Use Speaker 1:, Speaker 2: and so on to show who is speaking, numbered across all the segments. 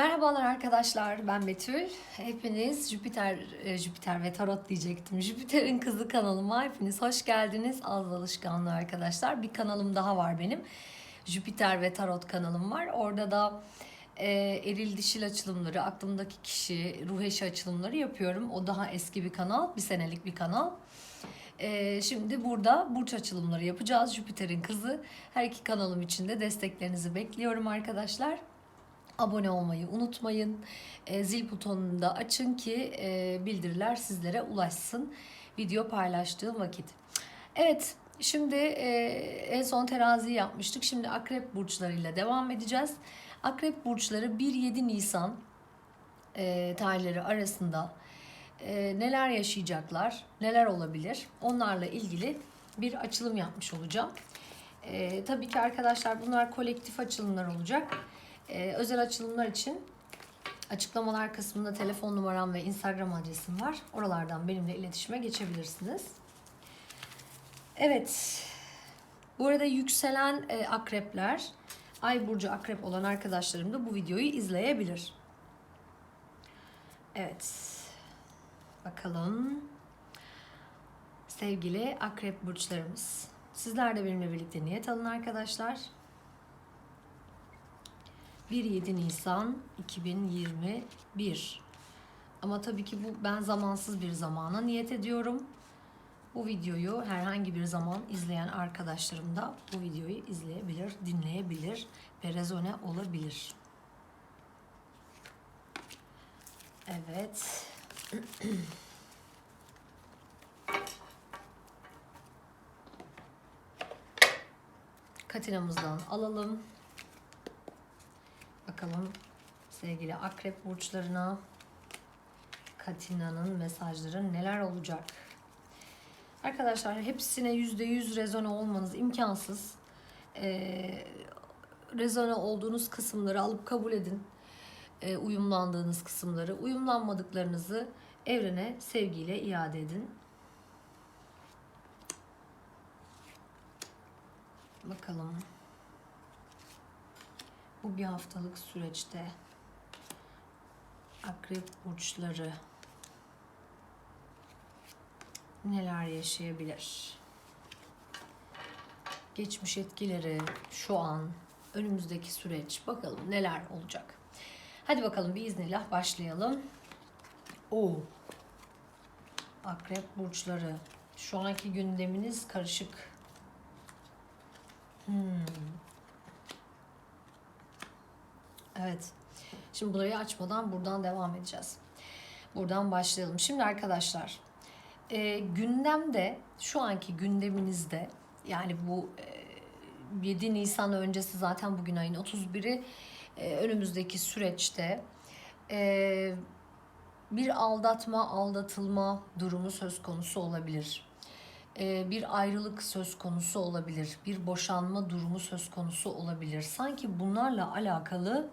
Speaker 1: Merhabalar arkadaşlar, ben Betül. Hepiniz Jüpiter, e, Jüpiter ve Tarot diyecektim. Jüpiter'in kızı kanalıma hepiniz hoş geldiniz. Az alışkanlığı arkadaşlar. Bir kanalım daha var benim. Jüpiter ve Tarot kanalım var. Orada da e, eril dişil açılımları, aklımdaki kişi, ruh eşi açılımları yapıyorum. O daha eski bir kanal, bir senelik bir kanal. E, şimdi burada burç açılımları yapacağız. Jüpiter'in kızı. Her iki kanalım için de desteklerinizi bekliyorum arkadaşlar. Abone olmayı unutmayın. E, zil butonunu da açın ki e, bildiriler sizlere ulaşsın video paylaştığım vakit. Evet şimdi e, en son terazi yapmıştık. Şimdi akrep burçlarıyla devam edeceğiz. Akrep burçları 1-7 Nisan e, tarihleri arasında e, neler yaşayacaklar, neler olabilir onlarla ilgili bir açılım yapmış olacağım. E, tabii ki arkadaşlar bunlar kolektif açılımlar olacak. Ee, özel açılımlar için açıklamalar kısmında telefon numaram ve Instagram adresim var. Oralardan benimle iletişime geçebilirsiniz. Evet. Bu arada yükselen e, akrepler, ay burcu akrep olan arkadaşlarım da bu videoyu izleyebilir. Evet. Bakalım. Sevgili akrep burçlarımız. Sizler de benimle birlikte niyet alın arkadaşlar. 1-7 Nisan 2021. Ama tabii ki bu ben zamansız bir zamana niyet ediyorum. Bu videoyu herhangi bir zaman izleyen arkadaşlarım da bu videoyu izleyebilir, dinleyebilir ve olabilir. Evet. Katinamızdan alalım. Bakalım sevgili akrep burçlarına Katina'nın mesajları neler olacak? Arkadaşlar hepsine yüzde yüz rezone olmanız imkansız. Ee, rezone olduğunuz kısımları alıp kabul edin. Ee, uyumlandığınız kısımları. Uyumlanmadıklarınızı evrene sevgiyle iade edin. Bakalım. Bu bir haftalık süreçte akrep burçları neler yaşayabilir? Geçmiş etkileri şu an önümüzdeki süreç bakalım neler olacak. Hadi bakalım bir iznillah başlayalım. O Akrep burçları şu anki gündeminiz karışık. Hmm. Evet. Şimdi burayı açmadan buradan devam edeceğiz. Buradan başlayalım. Şimdi arkadaşlar e, gündemde şu anki gündeminizde yani bu e, 7 Nisan öncesi zaten bugün ayın 31'i e, önümüzdeki süreçte e, bir aldatma, aldatılma durumu söz konusu olabilir. E, bir ayrılık söz konusu olabilir. Bir boşanma durumu söz konusu olabilir. Sanki bunlarla alakalı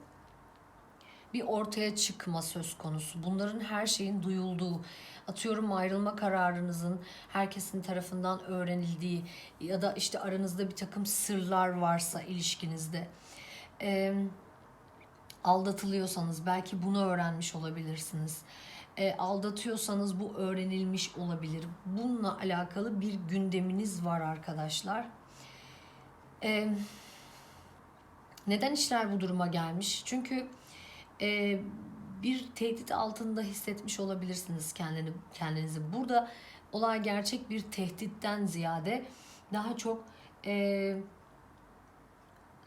Speaker 1: bir ortaya çıkma söz konusu. Bunların her şeyin duyulduğu, atıyorum ayrılma kararınızın herkesin tarafından öğrenildiği ya da işte aranızda bir takım sırlar varsa ilişkinizde. E, aldatılıyorsanız belki bunu öğrenmiş olabilirsiniz. E, aldatıyorsanız bu öğrenilmiş olabilir. Bununla alakalı bir gündeminiz var arkadaşlar. E, neden işler bu duruma gelmiş? Çünkü e, bir tehdit altında hissetmiş olabilirsiniz kendini kendinizi. Burada olay gerçek bir tehditten ziyade daha çok e,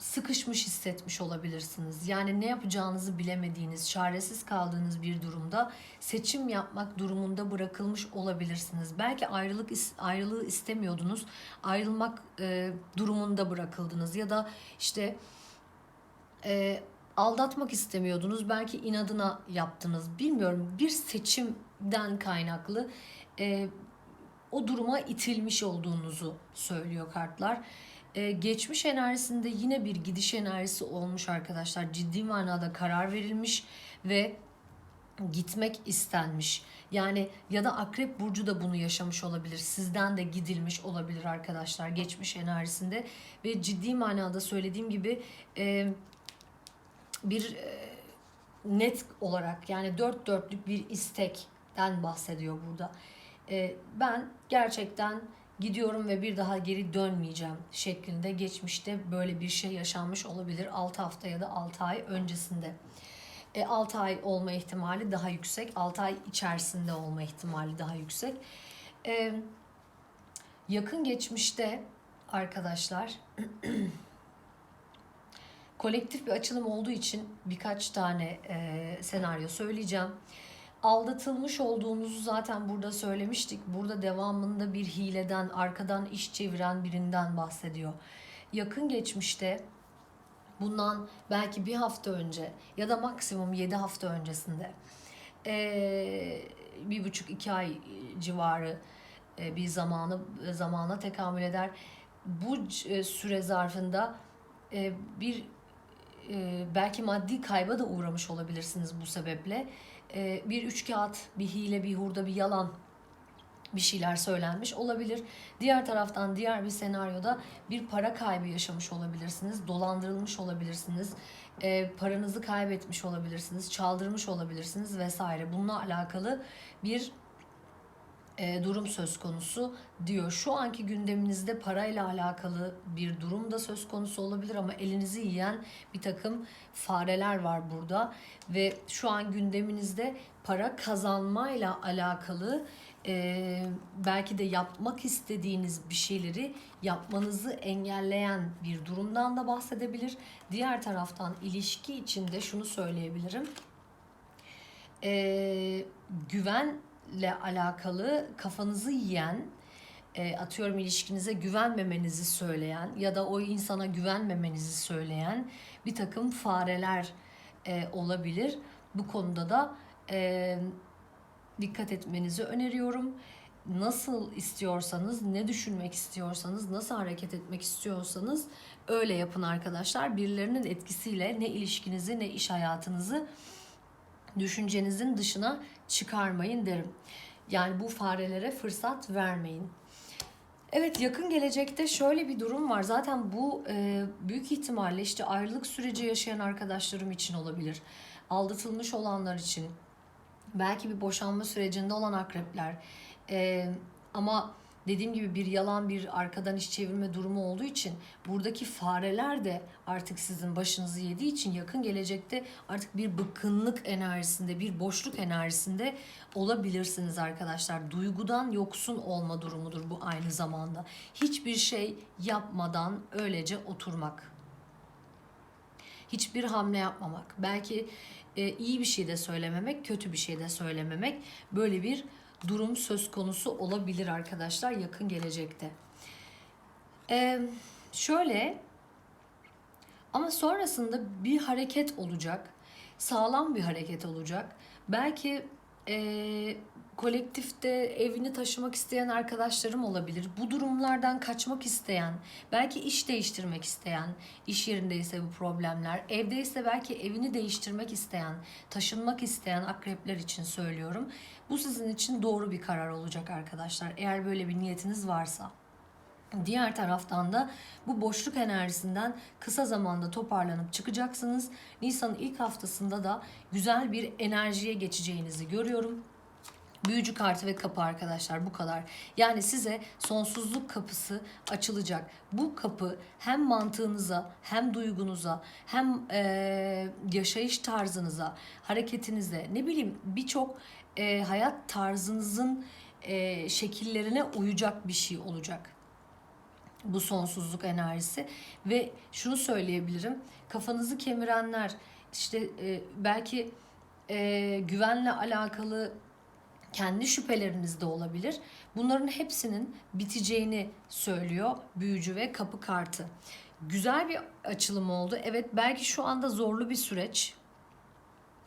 Speaker 1: sıkışmış hissetmiş olabilirsiniz. Yani ne yapacağınızı bilemediğiniz, çaresiz kaldığınız bir durumda seçim yapmak durumunda bırakılmış olabilirsiniz. Belki ayrılık ayrılığı istemiyordunuz, ayrılmak e, durumunda bırakıldınız ya da işte e, aldatmak istemiyordunuz. Belki inadına yaptınız. Bilmiyorum. Bir seçimden kaynaklı e, o duruma itilmiş olduğunuzu söylüyor kartlar. E, geçmiş enerjisinde yine bir gidiş enerjisi olmuş arkadaşlar. Ciddi manada karar verilmiş ve gitmek istenmiş. Yani ya da akrep burcu da bunu yaşamış olabilir. Sizden de gidilmiş olabilir arkadaşlar geçmiş enerjisinde ve ciddi manada söylediğim gibi e, bir e, net olarak yani dört dörtlük bir istekten bahsediyor burada. Ee, ben gerçekten gidiyorum ve bir daha geri dönmeyeceğim şeklinde geçmişte böyle bir şey yaşanmış olabilir 6 hafta ya da 6 ay öncesinde. E, 6 ay olma ihtimali daha yüksek. 6 ay içerisinde olma ihtimali daha yüksek. E, yakın geçmişte arkadaşlar kolektif bir açılım olduğu için birkaç tane e, senaryo söyleyeceğim. Aldatılmış olduğunuzu zaten burada söylemiştik. Burada devamında bir hileden, arkadan iş çeviren birinden bahsediyor. Yakın geçmişte bundan belki bir hafta önce ya da maksimum 7 hafta öncesinde eee, bir buçuk iki ay civarı e, bir zamanı zamana tekamül eder. Bu e, süre zarfında e, bir e, belki maddi kayba da uğramış olabilirsiniz bu sebeple. E, bir üç kağıt, bir hile, bir hurda, bir yalan bir şeyler söylenmiş olabilir. Diğer taraftan diğer bir senaryoda bir para kaybı yaşamış olabilirsiniz. Dolandırılmış olabilirsiniz. e, paranızı kaybetmiş olabilirsiniz. Çaldırmış olabilirsiniz vesaire. Bununla alakalı bir durum söz konusu diyor. Şu anki gündeminizde parayla alakalı bir durum da söz konusu olabilir ama elinizi yiyen bir takım fareler var burada ve şu an gündeminizde para kazanmayla alakalı e, belki de yapmak istediğiniz bir şeyleri yapmanızı engelleyen bir durumdan da bahsedebilir. Diğer taraftan ilişki içinde şunu söyleyebilirim. E, güvenle alakalı kafanızı yiyen, e, atıyorum ilişkinize güvenmemenizi söyleyen ya da o insana güvenmemenizi söyleyen bir takım fareler e, olabilir. Bu konuda da e, dikkat etmenizi öneriyorum. Nasıl istiyorsanız, ne düşünmek istiyorsanız, nasıl hareket etmek istiyorsanız öyle yapın arkadaşlar. Birilerinin etkisiyle ne ilişkinizi ne iş hayatınızı düşüncenizin dışına çıkarmayın derim. Yani bu farelere fırsat vermeyin. Evet yakın gelecekte şöyle bir durum var. Zaten bu e, büyük ihtimalle işte ayrılık süreci yaşayan arkadaşlarım için olabilir. Aldatılmış olanlar için, belki bir boşanma sürecinde olan akrepler. E, ama dediğim gibi bir yalan bir arkadan iş çevirme durumu olduğu için buradaki fareler de artık sizin başınızı yediği için yakın gelecekte artık bir bıkkınlık enerjisinde, bir boşluk enerjisinde olabilirsiniz arkadaşlar. Duygudan yoksun olma durumudur bu aynı zamanda. Hiçbir şey yapmadan öylece oturmak. Hiçbir hamle yapmamak. Belki e, iyi bir şey de söylememek, kötü bir şey de söylememek. Böyle bir durum söz konusu olabilir arkadaşlar yakın gelecekte. Ee, şöyle ama sonrasında bir hareket olacak. Sağlam bir hareket olacak. Belki e, kolektifte evini taşımak isteyen arkadaşlarım olabilir. Bu durumlardan kaçmak isteyen, belki iş değiştirmek isteyen, iş yerindeyse bu problemler, evdeyse belki evini değiştirmek isteyen, taşınmak isteyen akrepler için söylüyorum. Bu sizin için doğru bir karar olacak arkadaşlar. Eğer böyle bir niyetiniz varsa. Diğer taraftan da bu boşluk enerjisinden kısa zamanda toparlanıp çıkacaksınız. Nisan'ın ilk haftasında da güzel bir enerjiye geçeceğinizi görüyorum. Büyücü kartı ve kapı arkadaşlar bu kadar. Yani size sonsuzluk kapısı açılacak. Bu kapı hem mantığınıza hem duygunuza hem eee, yaşayış tarzınıza, hareketinize ne bileyim birçok eee, hayat tarzınızın eee, şekillerine uyacak bir şey olacak bu sonsuzluk enerjisi ve şunu söyleyebilirim kafanızı kemirenler işte e, belki e, güvenle alakalı kendi şüpheleriniz de olabilir. Bunların hepsinin biteceğini söylüyor büyücü ve kapı kartı. Güzel bir açılım oldu. Evet belki şu anda zorlu bir süreç.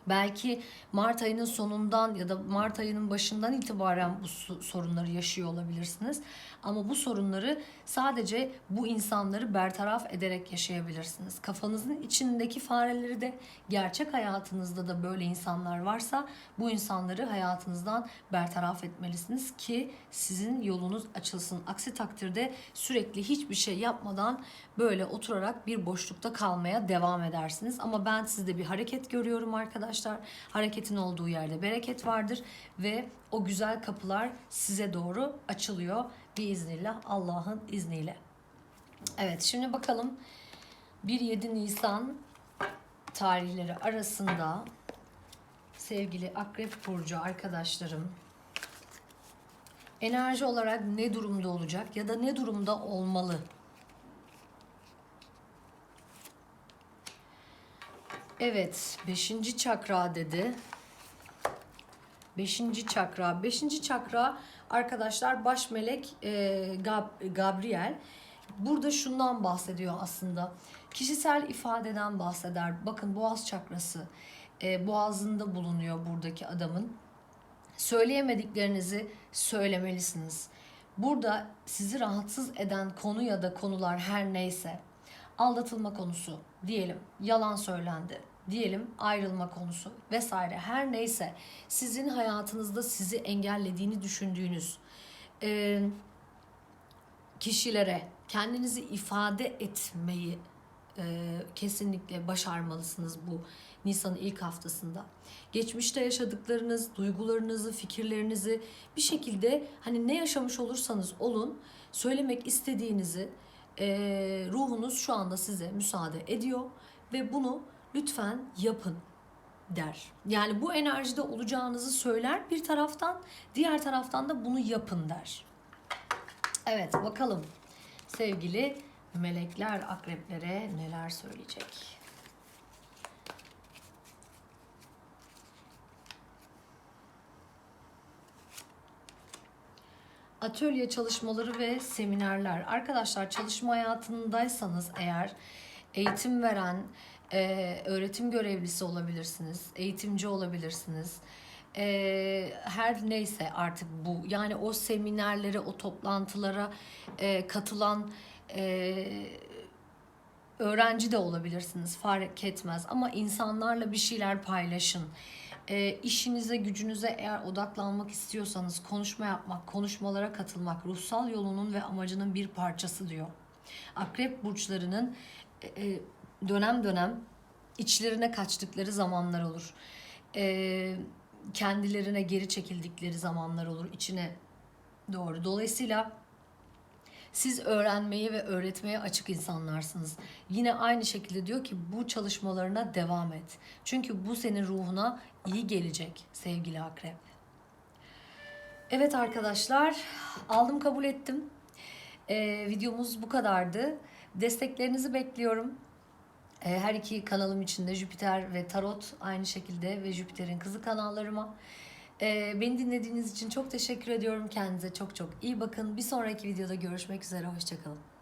Speaker 1: Belki Mart ayının sonundan ya da Mart ayının başından itibaren bu sorunları yaşıyor olabilirsiniz. Ama bu sorunları sadece bu insanları bertaraf ederek yaşayabilirsiniz. Kafanızın içindeki fareleri de gerçek hayatınızda da böyle insanlar varsa bu insanları hayatınızdan bertaraf etmelisiniz ki sizin yolunuz açılsın. Aksi takdirde sürekli hiçbir şey yapmadan böyle oturarak bir boşlukta kalmaya devam edersiniz. Ama ben sizde bir hareket görüyorum arkadaşlar arkadaşlar. Hareketin olduğu yerde bereket vardır ve o güzel kapılar size doğru açılıyor biiznillah Allah'ın izniyle. Evet şimdi bakalım 1-7 Nisan tarihleri arasında sevgili Akrep Burcu arkadaşlarım enerji olarak ne durumda olacak ya da ne durumda olmalı? Evet, 5. çakra dedi. 5. çakra. 5. çakra arkadaşlar baş melek e, Gab- Gabriel. Burada şundan bahsediyor aslında. Kişisel ifadeden bahseder. Bakın boğaz çakrası e, boğazında bulunuyor buradaki adamın. Söyleyemediklerinizi söylemelisiniz. Burada sizi rahatsız eden konu ya da konular her neyse aldatılma konusu diyelim, yalan söylendi diyelim, ayrılma konusu vesaire her neyse sizin hayatınızda sizi engellediğini düşündüğünüz e, kişilere kendinizi ifade etmeyi e, kesinlikle başarmalısınız bu Nisan'ın ilk haftasında. Geçmişte yaşadıklarınız, duygularınızı, fikirlerinizi bir şekilde hani ne yaşamış olursanız olun söylemek istediğinizi e, ruhunuz şu anda size müsaade ediyor ve bunu lütfen yapın der. Yani bu enerjide olacağınızı söyler bir taraftan, diğer taraftan da bunu yapın der. Evet bakalım sevgili melekler akreplere neler söyleyecek? Atölye çalışmaları ve seminerler. Arkadaşlar çalışma hayatındaysanız eğer eğitim veren, e, öğretim görevlisi olabilirsiniz, eğitimci olabilirsiniz. E, her neyse artık bu. Yani o seminerlere, o toplantılara e, katılan e, öğrenci de olabilirsiniz fark etmez ama insanlarla bir şeyler paylaşın. E, işinize gücünüze eğer odaklanmak istiyorsanız konuşma yapmak, konuşmalara katılmak ruhsal yolunun ve amacının bir parçası diyor. Akrep burçlarının e, dönem dönem içlerine kaçtıkları zamanlar olur. E, kendilerine geri çekildikleri zamanlar olur içine doğru. Dolayısıyla siz öğrenmeye ve öğretmeye açık insanlarsınız. Yine aynı şekilde diyor ki bu çalışmalarına devam et. Çünkü bu senin ruhuna iyi gelecek sevgili akrep. Evet arkadaşlar aldım kabul ettim. Ee, videomuz bu kadardı. Desteklerinizi bekliyorum. Ee, her iki kanalım içinde Jüpiter ve Tarot aynı şekilde ve Jüpiter'in kızı kanallarıma. Ee, beni dinlediğiniz için çok teşekkür ediyorum. Kendinize çok çok iyi bakın. Bir sonraki videoda görüşmek üzere. Hoşçakalın.